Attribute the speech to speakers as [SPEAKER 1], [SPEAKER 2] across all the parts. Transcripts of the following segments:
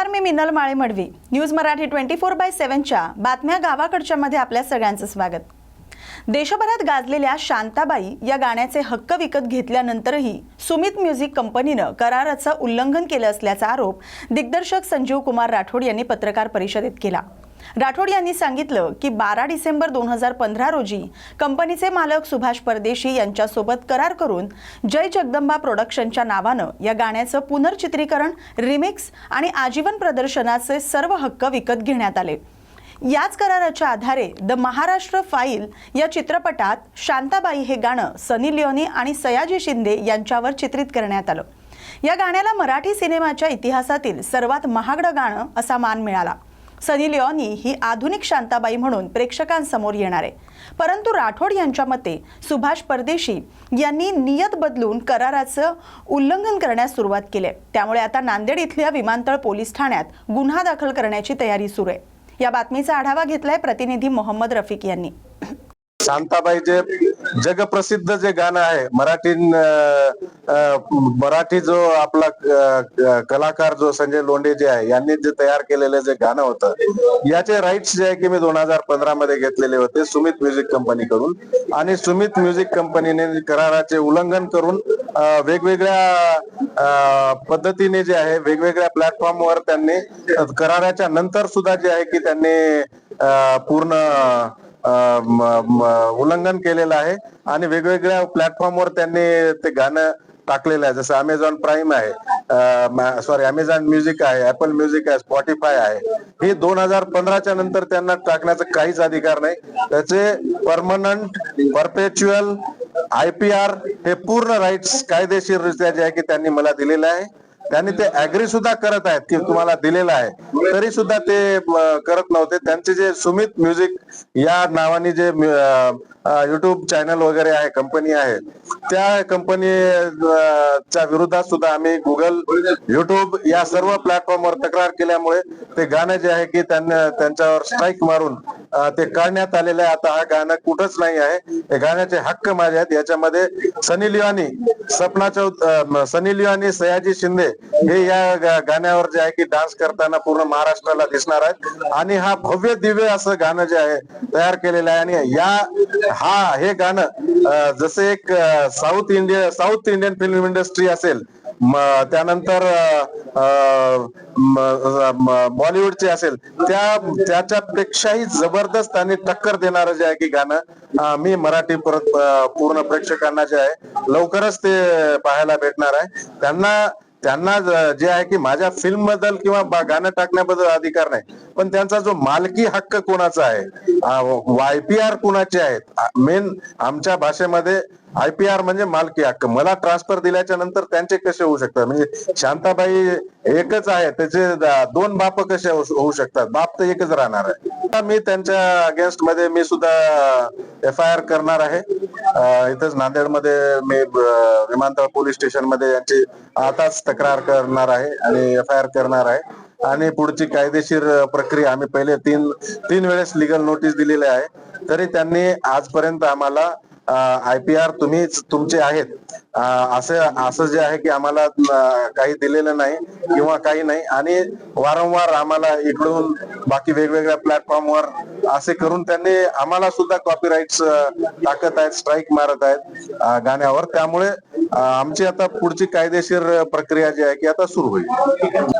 [SPEAKER 1] नमस्कार मी Minal Male Madvi news Marathi twenty four by सेव्हनच्या बातम्या गावाकडच्या मध्ये आपल्या सगळ्यांचं स्वागत. देशभरात गाजलेल्या शांताबाई या गाण्याचे हक्क विकत घेतल्यानंतरही सुमित म्युझिक कंपनीनं कराराचं उल्लंघन केलं असल्याचा आरोप दिग्दर्शक संजीव कुमार राठोड यांनी पत्रकार परिषदेत केला. राठोड यांनी सांगितलं की बारा डिसेंबर दोन हजार पंधरा रोजी कंपनीचे मालक सुभाष परदेशी यांच्यासोबत करार करून जय जगदंबा प्रोडक्शनच्या नावानं या गाण्याचं पुनर्चित्रीकरण रिमिक्स आणि आजीवन प्रदर्शनाचे सर्व हक्क विकत घेण्यात आले. याच कराराच्या आधारे द महाराष्ट्र फाईल या चित्रपटात शांताबाई हे गाणं सनी लिओनी आणि सयाजी शिंदे यांच्यावर चित्रित करण्यात आलं. या गाण्याला मराठी सिनेमाच्या इतिहासातील सर्वात महागडं गाणं असा मान मिळाला. सनी लिओनी ही आधुनिक शांताबाई म्हणून प्रेक्षकांसमोर येणार आहे. परंतु राठोड यांच्या मते सुभाष परदेशी यांनी नियत बदलून कराराचं उल्लंघन करण्यास सुरुवात केली आहे. त्यामुळे आता नांदेड इथल्या विमानतळ पोलीस ठाण्यात गुन्हा दाखल करण्याची तयारी सुरू आहे. या बातमीचा आढावा घेतलाय प्रतिनिधी मोहम्मद रफिक यांनी.
[SPEAKER 2] शांताबाई जे जगप्रसिद्ध जे गाणं आहे मराठी मराठी जो आपला कलाकार जो संजय लोंढे जे आहे यांनी जे तयार केलेलं जे गाणं होतं याचे राईट्स जे आहे की मी दोन हजार पंधरा मध्ये घेतलेले होते सुमित म्युझिक कंपनीकडून आणि सुमित म्युझिक कंपनीने कराराचे उल्लंघन करून वेगवेगळ्या पद्धतीने जे आहे वेगवेगळ्या प्लॅटफॉर्मवर त्यांनी कराराच्या नंतर सुद्धा जे आहे की त्यांनी पूर्ण उल्लंघन केलेलं आहे आणि वेगवेगळ्या प्लॅटफॉर्मवर त्यांनी ते गाणं टाकलेलं आहे. जसं अमेझॉन प्राईम आहे सॉरी अमेझॉन म्युझिक आहे ऍपल म्युझिक आहे स्पॉटीफाय आहे. हे दोन हजार पंधराच्या नंतर त्यांना टाकण्याचा काहीच अधिकार नाही. त्याचे permanent perpetual I P R हे पूर्ण राईट्स कायदेशीररित्या जे आहे की त्यांनी मला दिलेलं आहे. त्यांनी ते अग्री सुद्धा करत आहेत की तुम्हाला दिलेलं आहे. तरी सुद्धा ते करत नव्हते. त्यांचे जे सुमित म्युझिक या नावाने जे युट्यूब चॅनल वगैरे आहे कंपनी आहे. त्या कंपनी च्या विरोधात सुद्धा आम्ही गुगल युट्यूब या सर्व प्लॅटफॉर्मवर तक्रार केल्यामुळे ते गाणं जे आहे की त्यांना त्यांच्यावर स्ट्राईक मारून ते काढण्यात आलेलं आहे. आता हा गाणं कुठंच नाही आहे. हे गाण्याचे हक्क माझे आहेत. याच्यामध्ये सनी लिओनी सपना चौध सनी लिओनी सयाजी शिंदे हे या गाण्यावर जे आहे की डान्स करताना पूर्ण महाराष्ट्राला दिसणार आहेत. आणि हा भव्य दिव्य असं गाणं जे आहे तयार केलेलं आहे. आणि या हा हे गाणं जसे एक south India south Indian film industry असेल त्यानंतर बॉलिवूडचे असेल त्या त्याच्यापेक्षाही जबरदस्त आणि टक्कर देणारं जे आहे की गाणं मी मराठी परत पूर्ण प्रेक्षकांना जे आहे लवकरच ते पाहायला भेटणार आहे. त्यांना त्यांना जे आहे की माझ्या फिल्मबद्दल किंवा गाणं टाकण्याबद्दल अधिकार नाही. पण त्यांचा जो मालकी हक्क कोणाचा आहे? वायपीआर कुणाचे आहेत? मेन आमच्या भाषेमध्ये आयपीआर म्हणजे मालकी हक्क. मला ट्रान्सफर दिल्याच्या नंतर त्यांचे कसे होऊ शकतात? म्हणजे शांताबाई एकच आहे त्याचे दोन बाप कसे होऊ शकतात? बाप तर एकच राहणार आहे. मी त्यांच्या अगेन्स्टमध्ये मी सुद्धा एफ आय आर करणार आहे. इथंच नांदेडमध्ये मी विमानतळ पोलीस स्टेशनमध्ये यांची आताच तक्रार करणार आहे आणि एफ आय आर करणार आहे. आणि पुढची कायदेशीर प्रक्रिया आम्ही पहिले तीन तीन वेळेस लिगल नोटीस दिलेले आहे. तरी त्यांनी आजपर्यंत आम्हाला आय पी आर तुम्ही तुमचे आहेत. असं असं जे आहे की आम्हाला काही दिलेलं नाही किंवा काही नाही आणि वारंवार आम्हाला इकडून बाकी वेगवेगळ्या प्लॅटफॉर्मवर असे करून त्यांनी आम्हाला सुद्धा कॉपीराईट्स टाकत आहेत स्ट्राईक मारत आहेत गाण्यावर. त्यामुळे आमची आता पुढची कायदेशीर प्रक्रिया जी आहे की आता सुरू होईल.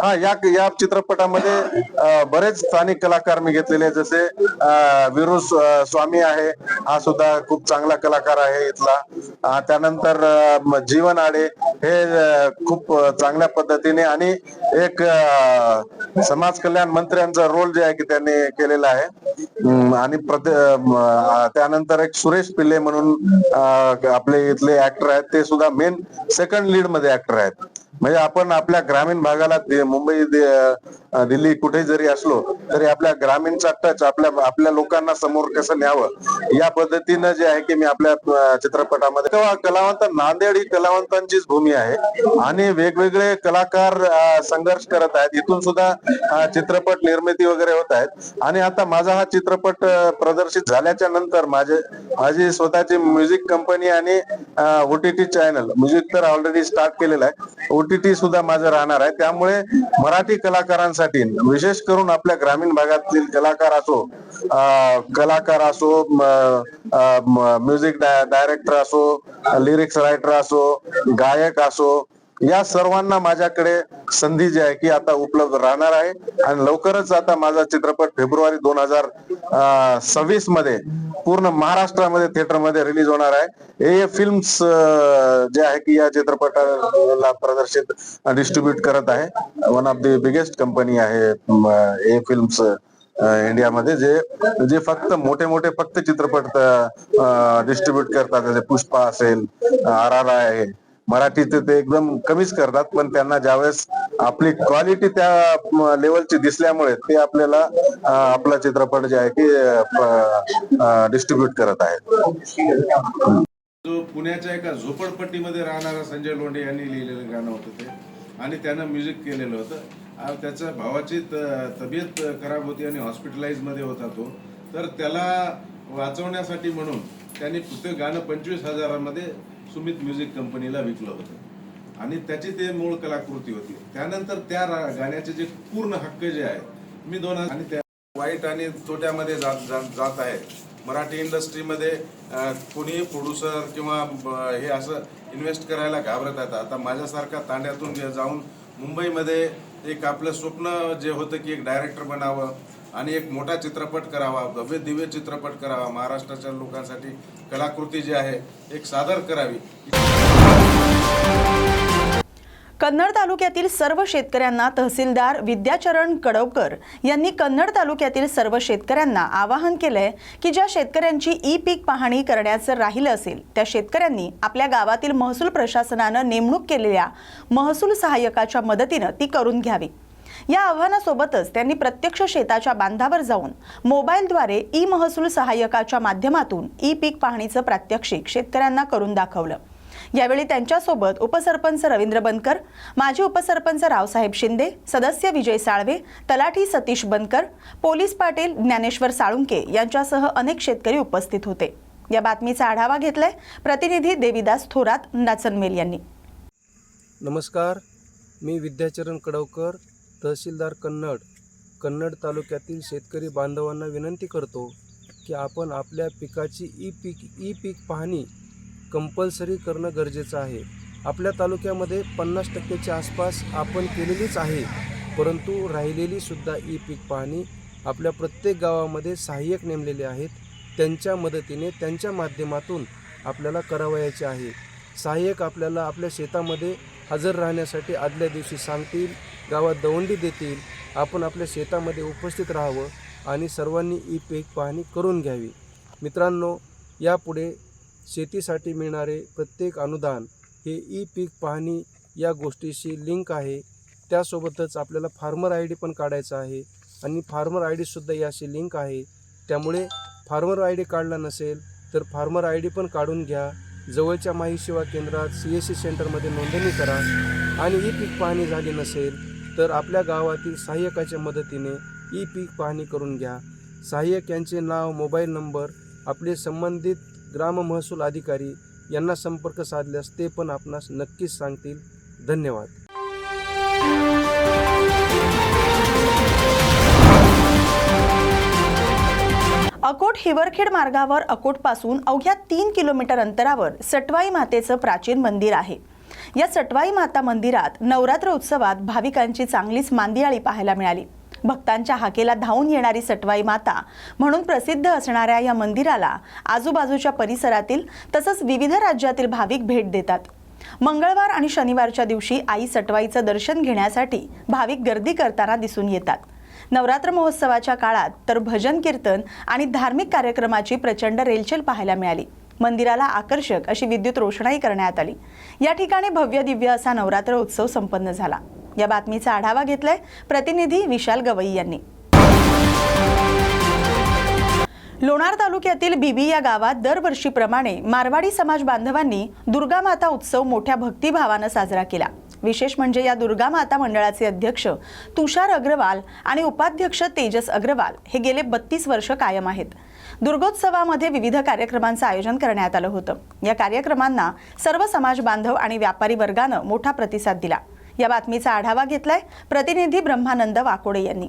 [SPEAKER 2] हा या या चित्रपटामध्ये बरेच स्थानिक कलाकार मी घेतलेले जसे विरू स्वामी आहे. हा सुद्धा खूप चांगला कलाकार आहे इथला. त्यानंतर जीवन आडे हे खूप चांगल्या पद्धतीने आणि एक समाज कल्याण मंत्र्यांचा रोल जे आहे की त्यांनी केलेला आहे. आणि त्यानंतर एक सुरेश पिल्ले म्हणून आपले इथले ऍक्टर आहेत. ते सुद्धा मेन सेकंड लीडमध्ये ऍक्टर आहेत. म्हणजे आपण आपल्या ग्रामीण भागाला मुंबई दिल्ली कुठे जरी असलो तरी आपल्या ग्रामीणचा टच आपल्या आपल्या लोकांना समोर कसं न्यावं? या पद्धतीनं जे आहे की मी आपल्या चित्रपटामध्ये तेव्हा कलावंत नांदेड ही कलावंतांचीच भूमी आहे. आणि वेगवेगळे कलाकार संघर्ष करत आहेत. इथून सुद्धा चित्रपट निर्मिती वगैरे होत आहेत. आणि आता माझा हा चित्रपट प्रदर्शित झाल्याच्यानंतर माझे माझी स्वतःची म्युझिक कंपनी आणि ओटीटी चॅनल म्युझिक तर ऑलरेडी स्टार्ट केलेलं आहे. ओटीटी सुद्धा माझं राहणार आहे. त्यामुळे मराठी कलाकारांसाठी कलाकारांसाठी विशेष करून आपल्या ग्रामीण भागातील कलाकार असो कलाकार असो म्युझिक डायरेक्टर असो लिरिक्स रायटर असो गायक असो या सर्वांना माझ्याकडे संधी जी आहे की आता उपलब्ध राहणार आहे. आणि लवकरच आता माझा चित्रपट फेब्रुवारी दोन हजार सव्वीसमध्ये पूर्ण महाराष्ट्रामध्ये थिएटरमध्ये रिलीज होणार आहे. ए फिल्म्स जे आहे की या चित्रपटाला प्रदर्शित डिस्ट्रीब्यूट करत आहे. One of the biggest company आहे ए फिल्म्स इंडियामध्ये जे जे फक्त मोठे मोठे फक्त चित्रपट डिस्ट्रीब्यूट करतात. जसे पुष्पा असेल आर आर आय आहे मराठीचे ते एकदम कमीच करतात पण त्यांना ज्यावेळेस आपली क्वालिटी त्या लेवलची दिसल्यामुळे ते आपल्याला आपला चित्रपट जे आहे की डिस्ट्रीब्यूट करत आहेत.
[SPEAKER 3] जो पुण्याच्या एका झोपडपट्टीमध्ये राहणारा संजय लोंढे यांनी लिहिलेलं गाणं होतं ते आणि त्यानं म्युझिक केलेलं होतं. त्याच्या भावाची तब्येत खराब होती आणि हॉस्पिटलाइजमध्ये होता तो तर त्याला वाचवण्यासाठी म्हणून त्यांनी ते गाणं पंचवीस हजारामध्ये सुमित म्युझिक कंपनीला विकलं होतं. आणि त्याची ते मूळ कलाकृती होती. त्यानंतर त्या गाण्याचे जे पूर्ण हक्क जे आहेत मी दोन आणि त्या वाईट आणि तोट्यामध्ये जात जात जात आहे. मराठी इंडस्ट्रीमध्ये कोणीही प्रोड्युसर किंवा हे असं इन्व्हेस्ट करायला घाबरत आहेत. आता माझ्यासारखा तांड्यातून जाऊन मुंबईमध्ये एक आपलं स्वप्न जे होतं की एक डायरेक्टर बनावं. आणि एक मोठा चित्रपट करावा भव्य दिव्य चित्रपट करावा. महाराष्ट्राच्या लोकांसाठी कलाकृती जी आहे एक सादर करावी.
[SPEAKER 1] कन्नड तालुक्यातील सर्व शेतकऱ्यांना तहसीलदार विद्याचरण कडवकर यांनी कन्नड तालुक्यातील सर्व शेतकऱ्यांना आवाहन केलंय की ज्या शेतकऱ्यांची ई पीक पाहणी करण्याचं राहिलं असेल त्या शेतकऱ्यांनी आपल्या गावातील महसूल प्रशासनानं नेमणूक केलेल्या महसूल सहाय्यकाच्या मदतीनं ती करून घ्यावी. या आव्हानासोबतच त्यांनी प्रत्यक्ष शेताच्या बांधावर जाऊन मोबाईलद्वारे ई महसूल सहाय्यकाच्या माध्यमातून ई पीक पाहणीचं प्रात्यक्षिक शेतकऱ्यांना करून दाखवलं. यावेळी त्यांच्यासोबत उपसरपंच रवींद्र बनकर माजी उपसरपंच रावसाहेब शिंदे सदस्य विजय साळवे तलाठी सतीश बनकर पोलीस पाटील ज्ञानेश्वर साळुंके यांच्यासह अनेक शेतकरी उपस्थित होते. या बातमीचा आढावा घेतलाय प्रतिनिधी देवीदास थोरात नाचनमेल यांनी.
[SPEAKER 4] नमस्कार. मी विद्याचरण कडवकर तहसीलदार कन्नड कन्नड तालुक्यातील शेतकरी बांधवांना विनंती करतो की आपण आपल्या पिकाची ई पीक ई पीक पाहणी कंपल्सरी करणं गरजेचं आहे. आपल्या तालुक्यामध्ये पन्नास टक्क्याच्या आसपास आपण केलेलीच आहे परंतु राहिलेलीसुद्धा ई पीक पाहणी आपल्या प्रत्येक गावामध्ये सहाय्यक नेमलेले आहेत. त्यांच्या मदतीने त्यांच्या माध्यमातून आपल्याला करावयाचे आहे. सहाय्यक आपल्याला आपल्या शेतामध्ये हजर राहण्यासाठी आदल्या दिवशी सांगतील गावात दवंडी देतील आपण आपल्या शेतामध्ये उपस्थित राहावं आणि सर्वांनी ई पीक पाहणी करून घ्यावी. मित्रांनो यापुढे शेतीसाठी मिळणारे प्रत्येक अनुदान हे ई पीक पाहणी या गोष्टीशी लिंक आहे. त्यासोबतच आपल्याला फार्मर आय डी पण काढायचा आहे आणि फार्मर आय डीसुद्धा याशी लिंक आहे. त्यामुळे फार्मर आय डी काढला नसेल तर फार्मर आय डी पण काढून घ्या. जवळच्या माही सेवा केंद्रात सी एस सी सेंटरमध्ये नोंदणी करा आणि ई पीक पाहणी झाली नसेल तर आपल्या गावातील सहाय्यकाच्या मदतीने ई पीक पाहणी करून घ्या. सहाय्यक यांचे नाव मोबाईल नंबर आपले संबंधित ग्राम महसूल अधिकारी यांना संपर्क साधल्यास ते पण आपणास नक्कीच सांगतील. धन्यवाद.
[SPEAKER 1] अकोट हिवरखेड मार्गावर अकोटपासून अवघ्या तीन किलोमीटर अंतरावर सटवाई मातेचं प्राचीन मंदिर आहे. या सटवाई माता मंदिरात नवरात्र उत्सवात भाविकांची चांगलीच मांदियाळी पाहायला मिळाली. भक्तांच्या हाकेला धावून येणारी सटवाई माता म्हणून प्रसिद्ध असणाऱ्या या मंदिराला आजूबाजूच्या परिसरातील तसंच विविध राज्यातील भाविक भेट देतात. मंगळवार आणि शनिवारच्या दिवशी आई सटवाईचं दर्शन घेण्यासाठी भाविक गर्दी करताना दिसून येतात. नवरात्र महोत्सवाच्या काळात तर भजन कीर्तन आणि धार्मिक कार्यक्रमाची प्रचंड रेलचेल पाहायला मिळाली. मंदिराला आकर्षक अशी विद्युत रोषणाई करण्यात आली. या ठिकाणी भव्य दिव्य असा नवरात्र उत्सव संपन्न झाला. या बातमीचा आढावा घेतलाय प्रतिनिधी विशाल गवई यांनी. लोणार तालुक्यातील बिबी या गावात दरवर्षीप्रमाणे मारवाडी समाज बांधवांनी दुर्गा माता उत्सव मोठ्या भक्तिभावानं साजरा केला. विशेष म्हणजे या दुर्गा माता मंडळाचे अध्यक्ष तुषार अग्रवाल आणि उपाध्यक्ष तेजस अग्रवाल हे गेले बत्तीस वर्ष कायम आहेत. दुर्गोत्सवामध्ये विविध कार्यक्रमांचं आयोजन करण्यात आलं होतं. या कार्यक्रमांना सर्व समाज बांधव आणि व्यापारी वर्गानं मोठा प्रतिसाद दिला. या बातमीचा आढावा घेतलाय प्रतिनिधी ब्रह्मानंद वाकोडे यांनी.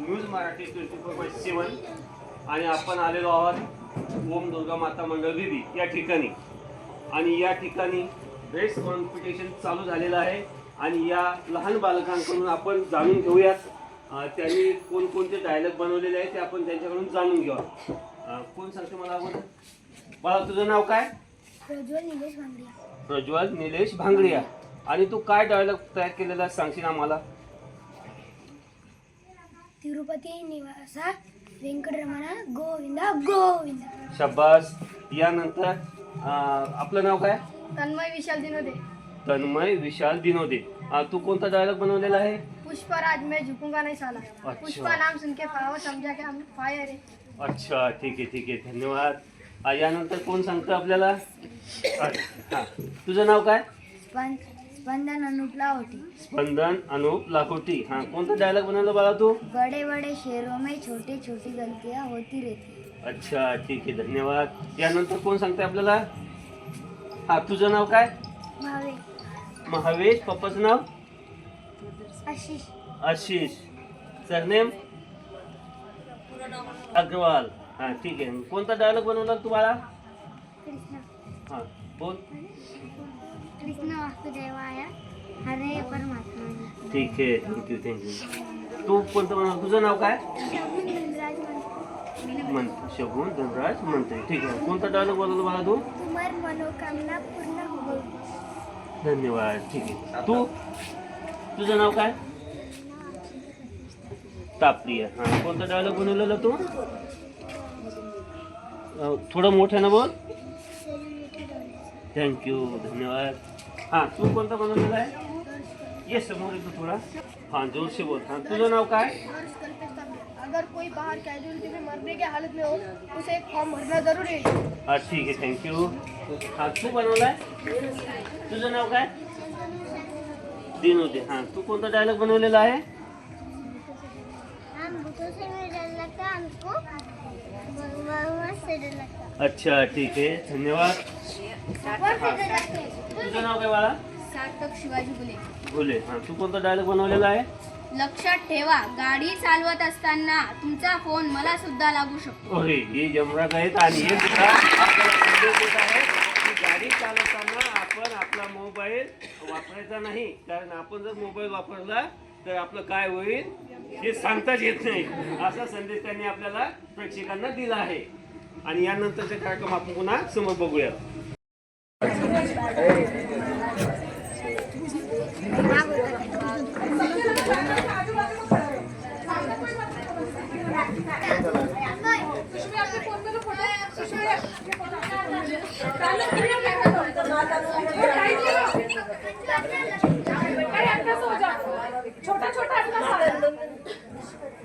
[SPEAKER 5] News Marathi twenty four by seven. आणि आपण आलेलो आहोत ओम दुर्गा माता मंडळ दिदी या ठिकाणी. आणि या ठिकाणी रेस कॉम्पिटिशन चालू झालेलं आहे. आणि या लहान बालकांकडून आपण जाणून घेऊयात. त्यांनी कोणकोणते डायलॉग बनवलेले आहेत ते आपण त्यांच्याकडून जाणून घेऊया कोण सांगते मला अगोदर? मला तुझं नाव काय?
[SPEAKER 6] प्रज्वल निलेश भांगडिया.
[SPEAKER 5] प्रज्वल निलेश भांगडिया. आणि तू काय डायलॉग तयार केलेला आहे सांगशील आम्हाला?
[SPEAKER 6] तिरुपती निवासा व्यंकटरमण गोविंदा गोविंदा
[SPEAKER 5] शब्बास यानंतर अं, आपलं नाव काय?
[SPEAKER 6] तन्मय विशाल दिनोदे
[SPEAKER 5] तन्मय विशाल दिनोदे अं, तू कोणता डायलॉग बनवलेला आहे?
[SPEAKER 6] पुष्पराज मैं झुकूंगा नहीं साला
[SPEAKER 5] अच्छा.
[SPEAKER 6] पुष्पा नाम सुन के पावर समझा के हम फायर है
[SPEAKER 5] अच्छा ठीक आहे ठीक आहे धन्यवाद अं, यानंतर कोण सांगतं आपल्याला अच्छा, हा तुझं नाव काय
[SPEAKER 6] स्पंदन अनुप लाहोटी.
[SPEAKER 5] स्पंदन अनुप लाखोटी हा कोणता डायलॉग बनवला बाळा तू?
[SPEAKER 6] बड़े बड़े शहरों में छोटी छोटी गलतियां होती रहती.
[SPEAKER 5] अच्छा ठीक आहे धन्यवाद. यानंतर कोण सांगते आपल्याला? हा तुझं नाव काय?
[SPEAKER 6] भावे
[SPEAKER 5] महावेश पप्पाचं नाव?
[SPEAKER 6] आशिष.
[SPEAKER 5] आशिष. सरनेम? अग्रवाल. हा ठीक आहे. कोणता डायलॉग बनवला तुम्हाला
[SPEAKER 6] कृष्ण.
[SPEAKER 5] हा बोल.
[SPEAKER 6] कृष्ण वासुदेवाय. हरे परमात्मा.
[SPEAKER 5] ठीक आहे थँक्यू थँक्यू तू कोणतं बनवलं तुझं नाव काय? मन शगुन धनराज म्हणते. ठीक आहे कोणता डायलॉग बनवला मला तू?
[SPEAKER 6] तुम्हार मनोकामना पूर्ण हो
[SPEAKER 5] धन्यवाद ठीक आहे. तू? तुझं नाव काय? तापली आहे हा कोणता डायलॉग बनवलेला तू? थोडं मोठ्यानं बोल? थँक्यू धन्यवाद. हां तू कोणता बनवलेला आहे? ये समोर येतो थोडा. हां जोरसे बोल. हां तुझं नाव काय?
[SPEAKER 6] अगर कोई बाहर कैजुअलिटी में मरने की हालत में हो उसे एक फॉर्म भरना जरूरी है।
[SPEAKER 5] हा ठीक आहे थँक्यू हां तू बनवलाय? तुझं नाव काय? दिनोदे. हां तू कोणता डायलॉग बनवलेला आहे?
[SPEAKER 6] हम भूतों से भी डर लगता हमको। भगवान से डर लगता
[SPEAKER 5] अच्छा ठीक आहे. धन्यवाद. तुझं नाव काय बाळा?
[SPEAKER 6] सार्थक शिवाजी बुले
[SPEAKER 5] भोले. हां तू कोणता डायलॉग बनवलेला आहे?
[SPEAKER 7] लक्षात ठेवा गाडी चालवत असताना तुमचा फोन मला सुद्धा लागू शकतो.
[SPEAKER 5] अरे हे जमराट आहेत आणि हे सुद्धा आपल्याला संदेश देत आहे की गाडी चालवताना आपण आपला मोबाईल वापरायचा नाही. कारण आपण जर मोबाईल वापरला तर आपलं काय होईल? हे सांगताच येत नाही. असा संदेश त्यांनी आपल्याला प्रेक्षकांना दिला आहे. आणि यानंतरचे कार्यक्रम आपण पुन्हा समोर बघूया
[SPEAKER 8] छोटा छोटा अटका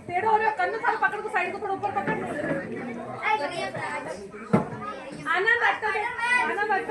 [SPEAKER 8] टेढ़ा हो रहा है कन्न थाला पकड़ को साइड को थोड़ा ऊपर पकड़ आनंद अटका दे आनंद अटका दे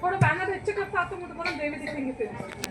[SPEAKER 8] थोडं बॅनर ह्याच्या कसं असं मोठं करून देवी
[SPEAKER 7] दिसून घेते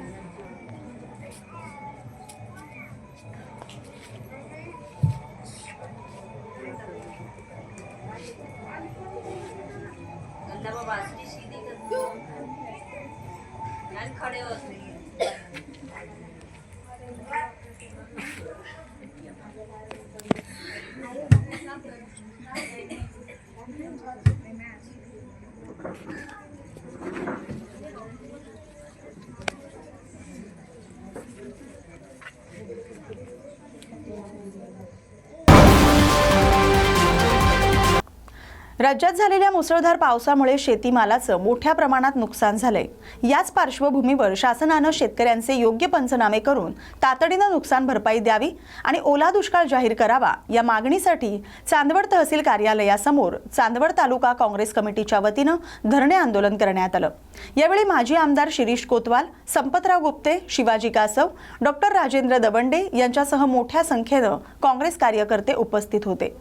[SPEAKER 1] राज्यात झालेल्या मुसळधार पावसामुळे शेतीमालाचं मोठ्या प्रमाणात नुकसान झालंय. याच पार्श्वभूमीवर शासनानं शेतकऱ्यांचे योग्य पंचनामे करून तातडीनं नुकसान भरपाई द्यावी आणि ओला दुष्काळ जाहीर करावा या मागणीसाठी चांदवड तहसील कार्यालयासमोर चांदवड तालुका काँग्रेस कमिटीच्या वतीनं धरणे आंदोलन करण्यात आलं. यावेळी माजी आमदार शिरीष कोतवाल संपतराव गुप्ते शिवाजी कासव डॉक्टर राजेंद्र दवंडे यांच्यासह मोठ्या संख्येनं काँग्रेस कार्यकर्ते उपस्थित होते.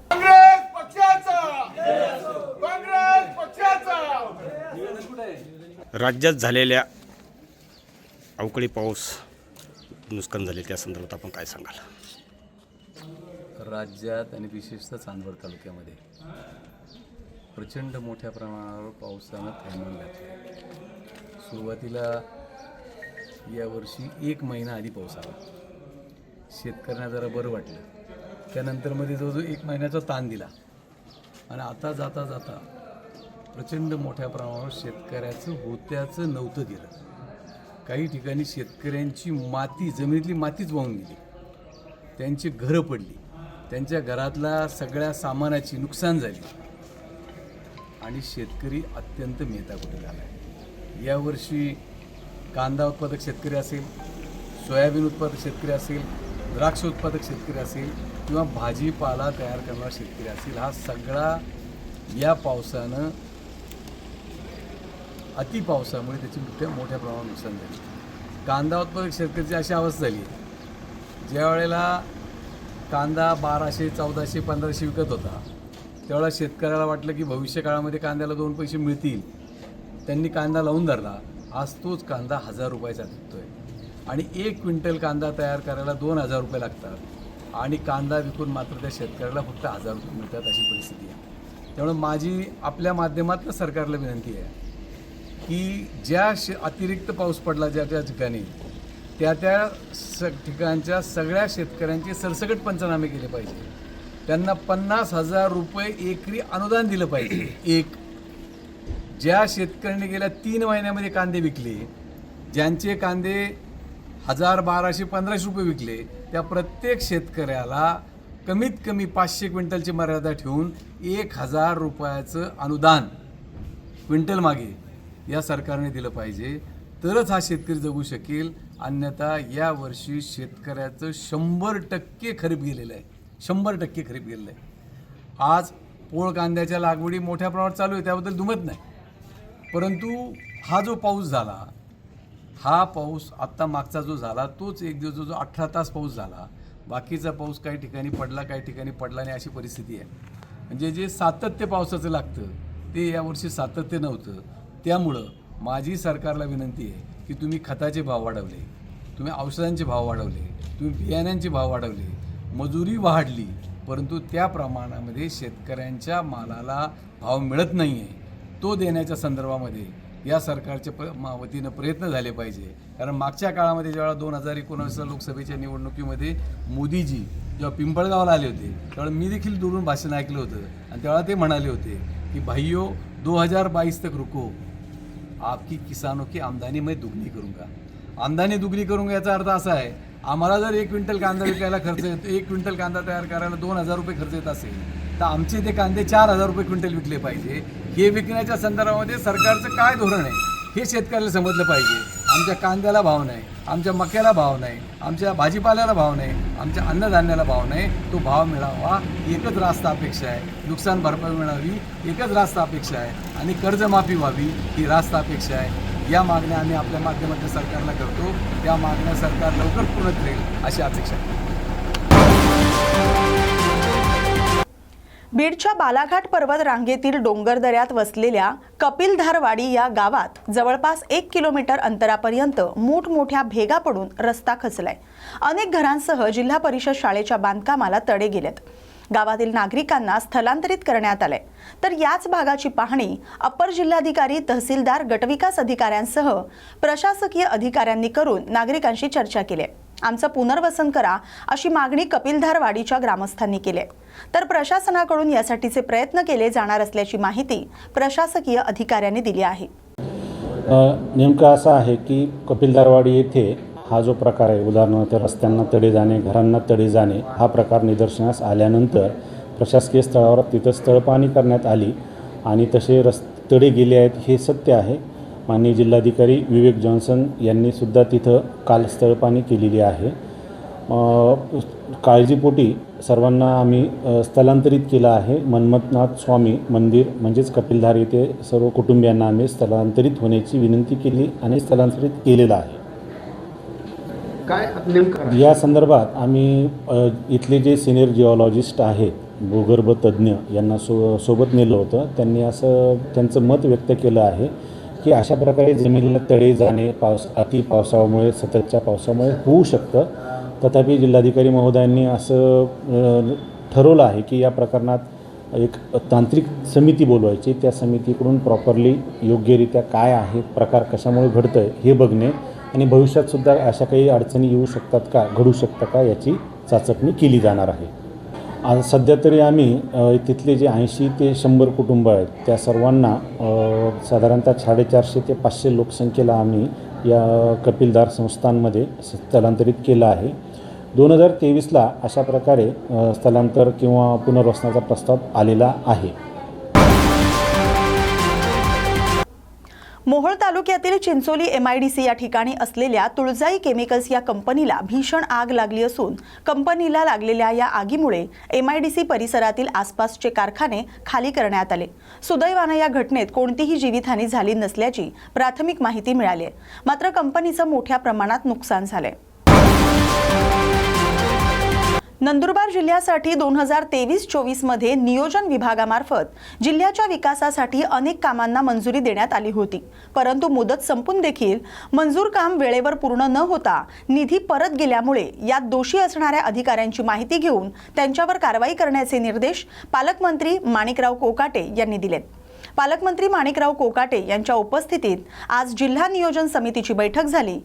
[SPEAKER 9] राज्यात झालेल्या अवकाळी पाऊस नुकसान झाले त्या संदर्भात आपण काय सांगाल?
[SPEAKER 10] राज्यात आणि विशेषतः चांदवड तालुक्यामध्ये प्रचंड मोठ्या प्रमाणावर पावसानं थांबवून घातलं सुरुवातीला यावर्षी एक महिना आधी पाऊस आला. शेतकऱ्यांना जरा बरं वाटलं. त्यानंतरमध्ये जवळजवळ एक महिन्याचा ताण दिला. आणि आता जाता जाता प्रचंड मोठ्या प्रमाणावर शेतकऱ्याचं होत्याचं नव्हतं गेलं. काही ठिकाणी शेतकऱ्यांची माती जमिनीतली मातीच वाहून गेली. त्यांची घरं पडली. त्यांच्या घरातल्या सगळ्या सामानाची नुकसान झाली. आणि शेतकरी अत्यंत मेहताकुटी झाला आहे यावर्षी कांदा उत्पादक शेतकरी असेल सोयाबीन उत्पादक शेतकरी असेल द्राक्ष उत्पादक शेतकरी असेल किंवा भाजीपाला तयार करणारा शेतकरी असेल हा सगळा या पावसानं अति पावसामुळे त्याची मोठ्या मोठ्या प्रमाणात नुकसान झाली. कांदा उत्पादक शेतकऱ्याची अशी अवस्था झाली. आहे ज्या वेळेला कांदा बाराशे चौदाशे पंधराशे विकत होता त्यावेळेला शेतकऱ्याला वाटलं की भविष्य काळामध्ये कांद्याला दोन पैसे मिळतील. त्यांनी कांदा लावून धरला. आज तोच कांदा हजार रुपयाचा विकतोय. आणि एक क्विंटल कांदा तयार करायला दोन हजार रुपये लागतात. आणि कांदा विकून मात्र त्या शेतकऱ्याला फक्त हजार रुपये मिळतात अशी परिस्थिती आहे. त्यामुळे माझी आपल्या माध्यमातनं सरकारला विनंती आहे की ज्या श अतिरिक्त पाऊस पडला ज्या त्या ठिकाणी त्या त्या स ठिकाणच्या सगळ्या शेतकऱ्यांचे सरसकट पंचनामे केले पाहिजे. त्यांना पन्नास हजार रुपये एकरी अनुदान दिलं पाहिजे. एक ज्या शेतकऱ्यांनी गेल्या तीन महिन्यामध्ये कांदे विकले ज्यांचे कांदे हजार बाराशे पंधराशे रुपये विकले. त्या प्रत्येक शेतकऱ्याला कमीत कमी पाचशे क्विंटलची मर्यादा ठेवून एक हजार रुपयाचं अनुदान क्विंटल मागे या सरकारने दिलं पाहिजे. तरच हा शेतकरी जगू शकेल. अन्यथा यावर्षी शेतकऱ्याचं शंभर टक्के खरीप गेलेलं आहे. शंभर टक्के खरीप गेलेलं आहे. आज पोळ कांद्याच्या लागवडी मोठ्या प्रमाणात चालू आहे. त्याबद्दल दुमत नाही. परंतु हा जो पाऊस झाला हा पाऊस आत्ता मागचा जो झाला तोच एक दिवस जो जो अठरा तास पाऊस झाला बाकीचा पाऊस काही ठिकाणी पडला काही ठिकाणी पडला नाही अशी परिस्थिती आहे. म्हणजे जे सातत्य पावसाचं लागतं ते यावर्षी सातत्य नव्हतं. त्यामुळं माझी सरकारला विनंती आहे की तुम्ही खताचे भाव वाढवले तुम्ही औषधांचे भाव वाढवले तुम्ही बियाण्यांचे भाव वाढवले मजुरी वाढली परंतु त्या प्रमाणामध्ये शेतकऱ्यांच्या मालाला भाव मिळत नाही आहे तो देण्याच्या संदर्भामध्ये या सरकारच्या प वतीनं प्रयत्न झाले पाहिजे. कारण मागच्या काळामध्ये ज्यावेळेला दोन हजार एकोणावीसला लोकसभेच्या निवडणुकीमध्ये मोदीजी जेव्हा पिंपळगावला आले होते त्यावेळेला मी देखील दुरून भाषण ऐकलं होतं. आणि त्यावेळेला ते म्हणाले होते की भाईयो दो हजार बाईस तक रुको. आपकी किसानों की आमदानी मैं दुगनी करूंगा. आमदानी दुगनी करूंगा याचा अर्थ असा आहे आम्हाला जर एक क्विंटल कांदा विकायला खर्च येतो एक क्विंटल कांदा तयार करायला दोन हजार रुपये खर्च येत असेल तर आमचे ते कांदे चार हजार रुपये क्विंटल विकले पाहिजे. हे विकण्याच्या संदर्भामध्ये सरकारचं काय धोरण आहे हे शेतकऱ्याला समजलं पाहिजे. आमच्या कांद्याला भाव नाही आमच्या मक्याला भाव नाही आमच्या भाजीपाल्याला भाव नाही आमच्या अन्नधान्याला भाव नाही. तो भाव मिळावा एकच रास्त अपेक्षा आहे. नुकसान भरपाई मिळावी एकच रास्त अपेक्षा आहे. आणि कर्जमाफी व्हावी ही रास्त अपेक्षा आहे. या मागण्या आम्ही आपल्या माध्यमातून सरकारला करतो. त्या मागण्या सरकार लवकर पूर्ण करेल अशी अपेक्षा आहे.
[SPEAKER 1] बीडच्या बालाघाट पर्वत रांगेतील डोंगरदऱ्यात वसलेल्या कपिलधारवाडी या गावात जवळपास एक किलोमीटर अंतरापर्यंत मोठमोठ्या भेगा पडून रस्ता खचलाय. अनेक घरांसह जिल्हा परिषद शाळेच्या बांधकामाला तडे गेलेत. गावातील नागरिकांना स्थलांतरित करण्यात आलंय. तर याच भागाची पाहणी अप्पर जिल्हाधिकारी तहसीलदार गटविकास अधिकाऱ्यांसह प्रशासकीय अधिकाऱ्यांनी करून नागरिकांशी चर्चा केली आहे. आमचं पुनर्वसन करा अशी मागणी कपिलधारवाडीच्या ग्रामस्थांनी केली आहे. तर प्रशासनाकडून यासाठीचे प्रयत्न केले जाणार असल्याची माहिती प्रशासकीय अधिकाऱ्यांनी दिली आहे.
[SPEAKER 11] नेमकं असं आहे की कपिलधारवाडी येथे हा जो प्रकार आहे उदाहरणार्थ रस्त्यांना तडे जाणे घरांना तडे जाणे हा प्रकार निदर्शनास आल्यानंतर प्रशासकीय स्थळावर तिथं स्थळपाणी करण्यात आली आणि तसे रस् तडे गेले आहेत हे सत्य आहे. माननीय जिल्हाधिकारी विवेक जॉन्सन यांनी सुद्धा तिथं काल स्थळपाहणी केलेली आहे. काळजीपोटी सर्वांना आम्ही स्थलांतरित केलं आहे. मन्मथनाथ स्वामी मंदिर म्हणजेच कपिलधार येथे सर्व कुटुंबियांना आम्ही स्थलांतरित होण्याची विनंती केली आणि स्थलांतरित केलेलं आहे.
[SPEAKER 12] काय नेमकं
[SPEAKER 11] या संदर्भात आम्ही इथले जे सिनियर जिओलॉजिस्ट आहेत भूगर्भ तज्ज्ञ यांना सो सोबत नेलं होतं. त्यांनी असं त्यांचं मत व्यक्त केलं आहे. की अशा प्रकारे जमिनीला तळे जाणे पावस अति पावसामुळे सततच्या पावसामुळे होऊ शकतं. तथापि जिल्हाधिकारी महोदयांनी असं ठरवलं आहे की या प्रकरणात एक तांत्रिक समिती बोलवायची. त्या समितीकडून प्रॉपरली योग्यरित्या काय आहे प्रकार कशामुळे घडतं आहे हे बघणे आणि भविष्यातसुद्धा अशा काही अडचणी येऊ शकतात का घडू शकतात का याची चाचपणी केली जाणार आहे. आज सध्या तरी आम्ही तिथले जे ऐंशी ते शंभर कुटुंब आहेत त्या सर्वांना साधारणतः साडेचारशे ते पाचशे लोकसंख्येला आम्ही या कपिलदार संस्थांमध्ये स्थलांतरित केलं आहे. दोन हजार तेवीसला अशा प्रकारे स्थलांतर किंवा पुनर्वसनाचा प्रस्ताव आलेला आहे.
[SPEAKER 1] मोहोळ तालुक्यातील चिंचोली एमआयडीसी या ठिकाणी असलेल्या तुळजाई केमिकल्स या कंपनीला भीषण आग लागली असून कंपनीला लागलेल्या या आगीमुळे एमआयडीसी परिसरातील आसपासचे कारखाने खाली करण्यात आले. सुदैवानं या घटनेत कोणतीही जीवितहानी झाली नसल्याची प्राथमिक माहिती मिळाली आहे. मात्र कंपनीचं मोठ्या प्रमाणात नुकसान झालंय. नंदुरबार जिल्ह्यासाठी दोन हजार तेवीस चोवीसमध्ये नियोजन विभागामार्फत जिल्ह्याच्या विकासासाठी अनेक कामांना मंजुरी देण्यात आली होती. परंतु मुदत संपून देखील मंजूर काम वेळेवर पूर्ण न होता निधी परत गेल्यामुळे यात दोषी असणाऱ्या अधिकाऱ्यांची माहिती घेऊन त्यांच्यावर कारवाई करण्याचे निर्देश पालकमंत्री माणिकराव कोकाटे यांनी दिलेत. पालकमंत्री माणिकराव कोकाटे यांच्या उपस्थितीत आज जिल्हा नियोजन समितीची बैठक झाली.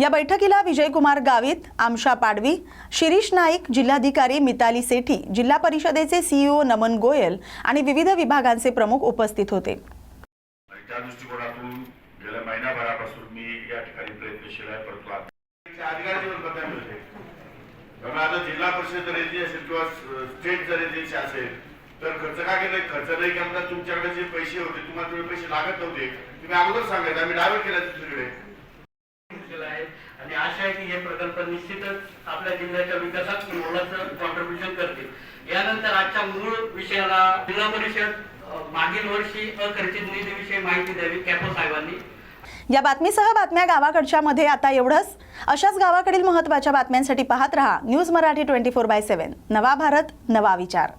[SPEAKER 1] या बैठकीला विजयकुमार गावित आमशा पाडवी शिरीष नाईक जिल्हाधिकारी मिताली सेठी जिल्हा परिषदेचे सीईओ नमन गोयल आणि विविध विभागांचे प्रमुख उपस्थित होते.
[SPEAKER 12] त्या दृष्टिकोनातून गेल्या महिनाभरापासून मी या ठिकाणी प्रयत्नशील आहे परंतु आता- कारण आता जिल्हा परिषद जर असेल किंवा स्टेट जर एजन्सी असेल तर खर्च का केलं? खर्च नाही केला तर तुमच्याकडे जे पैसे होते तुम्हाला तेवढे पैसे लागत नव्हते. तुम्ही अगोदर सांगायचं आम्ही डायव्हर्ट केला दुसरीकडे
[SPEAKER 5] आणि आशा आहे की हे प्रकल्प निश्चितच आपल्या जिल्ह्याच्या विकासात मोलाचं कॉन्ट्रीब्युशन करतील. यानंतर आजच्या मूळ विषयाला जिल्हा परिषद मागील वर्षी अखर्चित निधीविषयी माहिती द्यावी कॅपो साहेबांनी.
[SPEAKER 1] या बातमीसह बातम्या गावाकडच्या मध्ये आता एवढंच. अशाच गावाकडील महत्त्वाच्या बातम्यांसाठी पाहत रहा news Marathi twenty four by seven. नवा भारत नवा विचार.